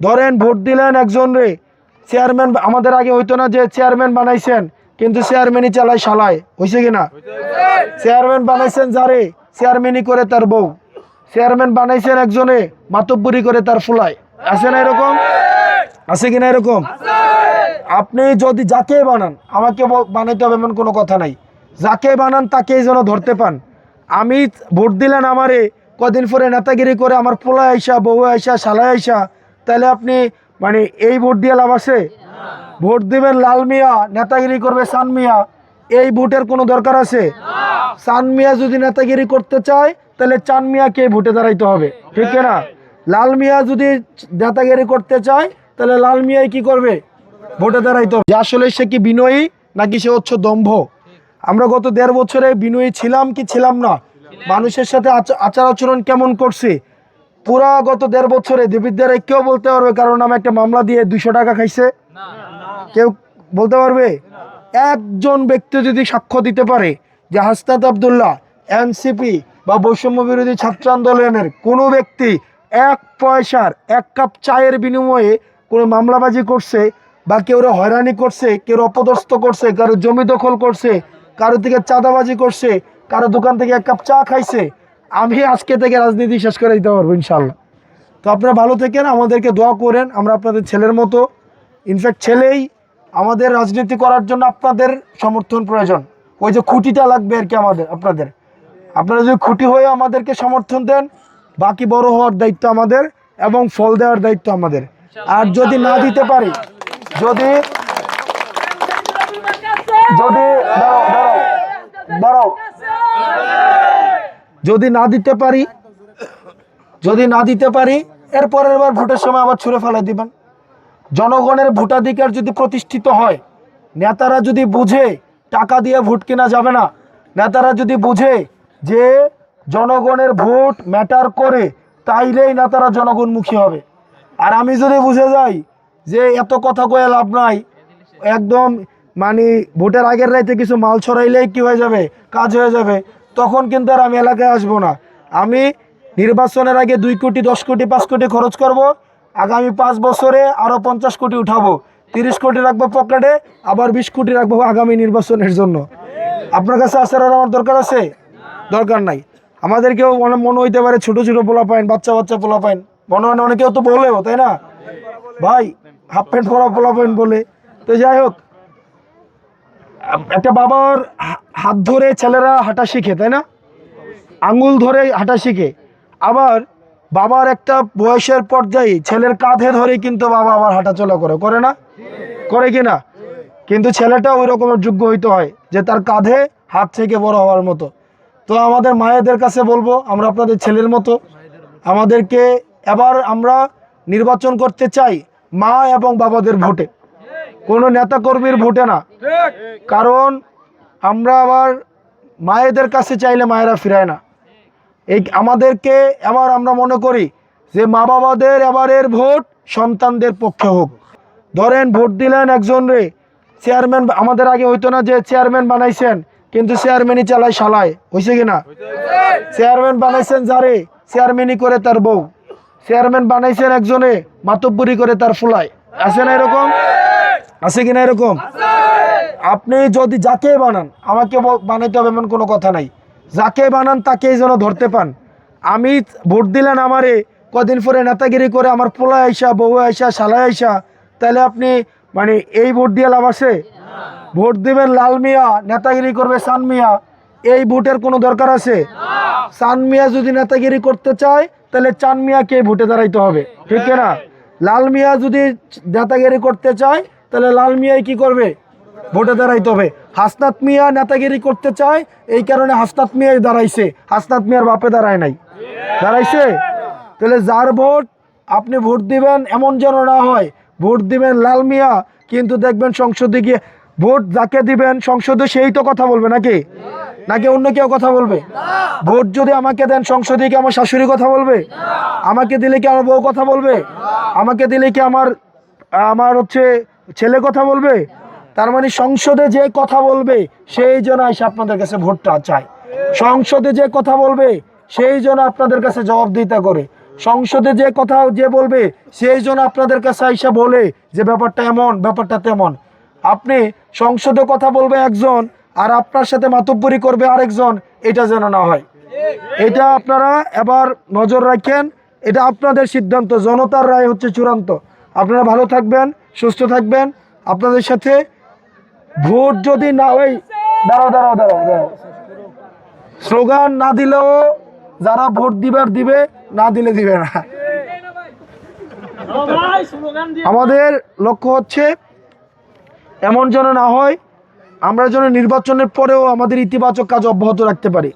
ধরেন ভোট দিলেন একজন রে চেয়ারম্যান আমাদের আগে হইতো না যে চেয়ারম্যান বানাইছেন, কিন্তু চেয়ারম্যানই চালায় শালায় হয়েছে কিনা চেয়ারম্যান বানাইছেন যারে চেয়ারম্যানই করে তার বউ চেয়ারম্যান বানাইছেন একজনে, মাতব্বরি করে তার ফুলায়। আছে না এরকম? আছে কিনা এরকম? আপনি যদি যাকে বানান, আমাকে বানাইতে হবে এমন কোনো কথা নাই। যাকে বানান তাকেই যেন ধরতে পান। আমি ভোট দিলেন আমারে, কদিন পরে নেতাগিরি করে আমার পোলা আইসা বউ আইসা, শালায় আইসা তাহলে আপনি মানে এই ভোট দিয়ে লাভ আছে? ভোট দিবেন লাল মিয়া, নেতাগিরি করবে সান মিয়া। এই ভোটের কোনো দরকার আছে? সান মিয়া যদি নেতাগিরি করতে চায়, তাহলে চান মিয়াকে ভোটে দাঁড়াইতে হবে। ঠিক না? লাল মিয়া যদি নেতাগিরি করতে চায়, তাহলে লাল মিয়াই কি করবে? ভোটে দাঁড়াইতে হবে। আসলে সে কি বিনয়ী, নাকি সে হচ্ছে দম্ভ? আমরা গত দেড় বছরে বিনয়ী ছিলাম কি ছিলাম না? মানুষের সাথে আচ- আচার আচরণ কেমন করছি? পুরা গত দেড় বছরে দেবিদ্যারে কেউ বলতে পারবে কারণ নামে একটা মামলা দিয়ে দুইশো টাকা খাইছে? কেউ বলতে পারবে? একজন ব্যক্তি যদি সাক্ষ্য দিতে পারে যে হাসনাত আবদুল্লাহ এনসিপি বা বৈষম্য বিরোধী ছাত্র আন্দোলনের কোনো ব্যক্তি এক পয়সার এক কাপ চায়ের বিনিময়ে কোনো মামলাবাজি করছে বা কেউ হয়রানি করছে কেউ অপদস্থ করছে কারও জমি দখল করছে কারও থেকে চাঁদাবাজি করছে কারও দোকান থেকে এক কাপ চা খাইছে আমি আজকে থেকে রাজনীতি শেষ করে দিতে পারব ইনশাল্লাহ তো আপনারা ভালো থেকেন, আমাদেরকে দোয়া করেন। আমরা আপনাদের ছেলের মতো। ইনফ্যাক্ট ছেলেই আমাদের রাজনীতি করার জন্য আপনাদের সমর্থন প্রয়োজন। ওই যে খুঁটিটা লাগবে আর কি আমাদের, আপনাদের। আপনারা যদি খুঁটি হয়ে আমাদেরকে সমর্থন দেন, বাকি বড় হওয়ার দায়িত্ব আমাদের এবং ফল দেওয়ার দায়িত্ব আমাদের। আর যদি না দিতে পারি, যদি যদি দাঁড়াও। যদি না দিতে পারি, যদি না দিতে পারি, এর পরের বার ভোটের সময় আবার ছুঁড়ে ফেলে দিবেন। জনগণের ভোটাধিকার যদি প্রতিষ্ঠিত হয়, নেতারা যদি বুঝে টাকা দিয়ে ভোট কেনা যাবে না, নেতারা যদি বুঝে যে জনগণের ভোট ম্যাটার করে, তাইলেই নেতারা জনগণমুখী হবে। আর আমি যদি বুঝে যাই যে এত কথা কয়ে লাভ নাই, একদম মানে ভোটের আগের রাইতে কিছু মাল ছড়াইলেই কি হয়ে যাবে? কাজ হয়ে যাবে। তখন কিন্তু আর আমি এলাকায় আসব না। আমি নির্বাচনের আগে দুই কোটি, দশ কোটি, পাঁচ কোটি খরচ করব। আগামী পাঁচ বছরে আরও পঞ্চাশ কোটি উঠাবো। তিরিশ কোটি রাখব পকেটে, আবার বিশ কোটি রাখব আগামী নির্বাচনের জন্য। আপনার কাছে আসার আর আমার দরকার আছে? দরকার নাই। আমাদেরকেও মনে মনে হইতে পারে ছোটো ছোটো পোলা পাইন, বাচ্চা বাচ্চা পোলা পাইন। মনে হয় অনেকেও তো বলেও, তাই না? ভাই হাফ প্যান্ট পরা পোলা পাইন বলে। তো যাই হোক একটা বাবার হাত ধরে ছেলেরা হাঁটা শিখে, তাই না? আঙুল ধরে হাঁটা শিখে। আবার বাবার একটা বয়সের পর্যায়ে ছেলের কাঁধে ধরে কিন্তু বাবা আবার হাঁটাচলা করে। করে না? করে কি না? কিন্তু ছেলেটা ওই রকমের যোগ্য হইতে হয় যে তার কাঁধে হাত থেকে বড় হওয়ার মতো। তো আমাদের মায়েদের কাছে বলব, আমরা আপনাদের ছেলের মতো। আমাদেরকে এবার আমরা নির্বাচন করতে চাই মা এবং বাবাদের ভোটে। কোনো নেতাকর্মীর ভোটে না। কারণ আমরা আবার মায়েদের কাছে চাইলে মায়েরা ফিরায় না। এই আমাদেরকে আবার আমরা মনে করি যে মা বাবাদের এবারের ভোট সন্তানদের পক্ষে হোক। ধরেন ভোট দিলেন একজন রে চেয়ারম্যান আমাদের আগে হইতো না যে চেয়ারম্যান বানাইছেন কিন্তু চেয়ারম্যানই চালায় শালায়। হয়েছে কি না? চেয়ারম্যান বানাইছেন যারে চেয়ারম্যানই করে তার বউ। চেয়ারম্যান বানাইছেন একজনে মাতব্বরি করে তার ফুলায়। আছে না এরকম? আছে কিনা এরকম? আপনি যদি যাকে বানান, আমাকে বানাইতে হবে এমন কোনো কথা নাই। যাকে বানান তাকেই যেন ধরতে পান। আমি ভোট দিলেন আমারে, কদিন পরে নেতাগিরি করে আমার পোলা আইসা, বউ আইসা শালায় আইসা, তাহলে আপনি মানে এই ভোট দিয়ে লাভ আছে? ভোট দিবেন লাল মিয়া, নেতাগিরি করবে সান মিয়া। এই ভোটের কোনো দরকার আছে? সান মিয়া যদি নেতাগিরি করতে চায়, তাহলে চান মিয়াকে ভোটে দাঁড়াইতে হবে। ঠিক না লাল মিয়া যদি নেতাগিরি করতে চায় তাহলে লাল মিয়াই কি করবে? ভোটে দাঁড়াইতে হবে। হাসনাত মিয়া নেতাগিরি করতে চায়, এই কারণে হাসনাত মিয়াই দাঁড়াইছে। হাসনাত মিয়ার বাপে দাঁড়ায় নাই। দাঁড়াইছে? তাহলে যার ভোট, আপনি ভোট দিবেন এমন যেন না হয়। ভোট দিবেন লাল মিয়া, কিন্তু দেখবেন সংসদে গিয়ে ভোট যাকে দিবেন, সংসদে সেই তো কথা বলবে নাকি? নাকি অন্য কেউ কথা বলবে? ভোট যদি আমাকে দেন, সংসদে কি আমার শাশুড়ি কথা বলবে? আমাকে দিলে কি আমার বউ কথা বলবে? আমাকে দিলে কি আমার আমার হচ্ছে ছেলে কথা বলবে? তার মানে সংসদে যে কথা বলবে, সেই জন্য এসে আপনাদের কাছে ভোটটা চায়। সংসদে যে কথা বলবে, সেই জন্য আপনাদের কাছে জবাবদিহিতা করে। সংসদে যে কথা যে বলবে, সেই জন্য আপনাদের কাছে আইসা বলে যে ব্যাপারটা এমন, ব্যাপারটা তেমন। আপনি সংসদে কথা বলবে একজন, আর আপনার সাথে মাতব্বরি করবে আরেকজন, এটা যেন না হয়। এটা আপনারা এবার নজর রাখেন, এটা আপনাদের সিদ্ধান্ত, জনতার রায় হচ্ছে চূড়ান্ত। আপনারা ভালো থাকবেন সুস্থ থাকবেন। আপনাদের সাথে ভোট যদি না ওই দাঁড়াও দাঁড়াও দাঁড়াও দাঁড়াও। স্লোগান না দিলেও যারা ভোট দিবার দিবে, না দিলে দিবে না। আমাদের লক্ষ্য হচ্ছে এমন যেন না হয়, আমরা যেন নির্বাচনের পরেও আমাদের ইতিবাচক কাজ অব্যাহত রাখতে পারি।